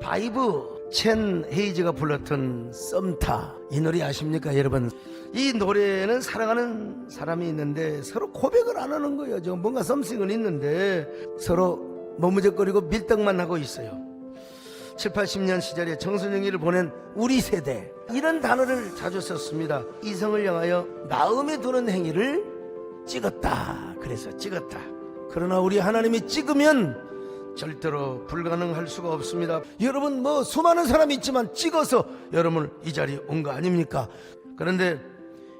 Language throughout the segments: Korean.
바이브 첸 헤이즈가 불렀던 썸타. 이 노래 아십니까 여러분? 이 노래는 사랑하는 사람이 있는데 서로 고백을 안 하는 거예요. 저 뭔가 썸씽은 있는데 서로 머무적거리고 밀떡만 하고 있어요. 7, 80년 시절에 정선영이를 보낸 우리 세대. 이런 단어를 자주 썼습니다. 이성을 향하여 마음에 드는 행위를 찍었다. 그래서 찍었다. 그러나 우리 하나님이 찍으면 절대로 불가능할 수가 없습니다. 여러분 뭐 수많은 사람이 있지만 찍어서 여러분 이 자리에 온 거 아닙니까? 그런데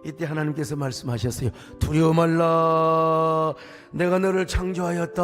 이때 하나님께서 말씀하셨어요. 두려워 말라. 내가 너를 창조하였다.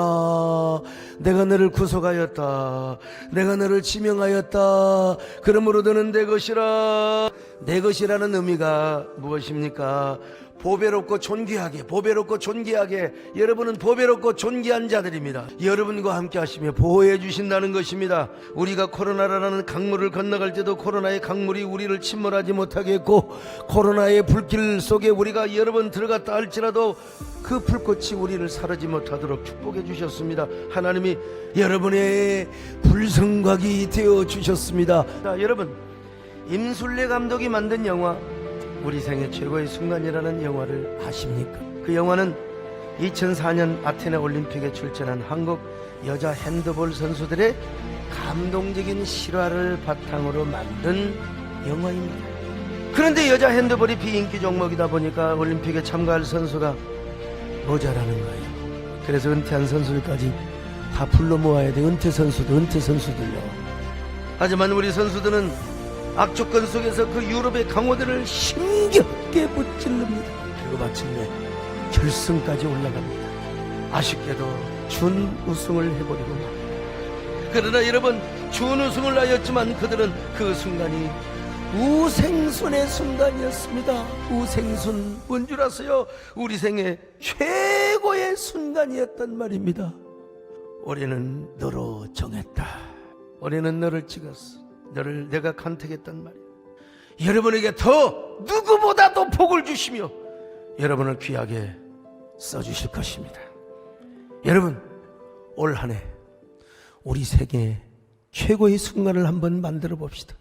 내가 너를 구속하였다. 내가 너를 지명하였다. 그러므로 너는 내 것이라. 내 것이라는 의미가 무엇입니까? 보배롭고 존귀하게, 보배롭고 존귀하게, 여러분은 보배롭고 존귀한 자들입니다. 여러분과 함께 하시며 보호해 주신다는 것입니다. 우리가 코로나라는 강물을 건너갈 때도 코로나의 강물이 우리를 침몰하지 못하게 했고, 코로나의 불길 속에 우리가 여러 번 들어갔다 할지라도 그 불꽃이 우리를 사르지 못하도록 축복해 주셨습니다. 하나님이 여러분의 불성곽이 되어 주셨습니다. 자, 여러분, 임술래 감독이 만든 영화 우리 생애 최고의 순간이라는 영화를 아십니까? 그 영화는 2004년 아테네 올림픽에 출전한 한국 여자 핸드볼 선수들의 감동적인 실화를 바탕으로 만든 영화입니다. 그런데 여자 핸드볼이 비인기 종목이다 보니까 올림픽에 참가할 선수가 모자라는 거예요. 그래서 은퇴한 선수들까지 다 불러 모아야 돼. 은퇴 선수도 은퇴 선수들요. 하지만 우리 선수들은 악조건 속에서 그 유럽의 강호들을 힘겹게 무찔릅니다. 그리고 마침내 결승까지 올라갑니다. 아쉽게도 준 우승을 해버리고 맙니다. 그러나 여러분 준 우승을 하였지만 그들은 그 순간이 우생순의 순간이었습니다. 우생순 뭔 줄 아세요? 우리 생애 최고의 순간이었단 말입니다. 올해는 너로 정했다. 올해는 너를 찍었어. 너를 내가 간택했단 말이야. 여러분에게 더 누구보다도 복을 주시며 여러분을 귀하게 써주실 것입니다. 여러분 올 한 해 우리 세계 최고의 순간을 한번 만들어 봅시다.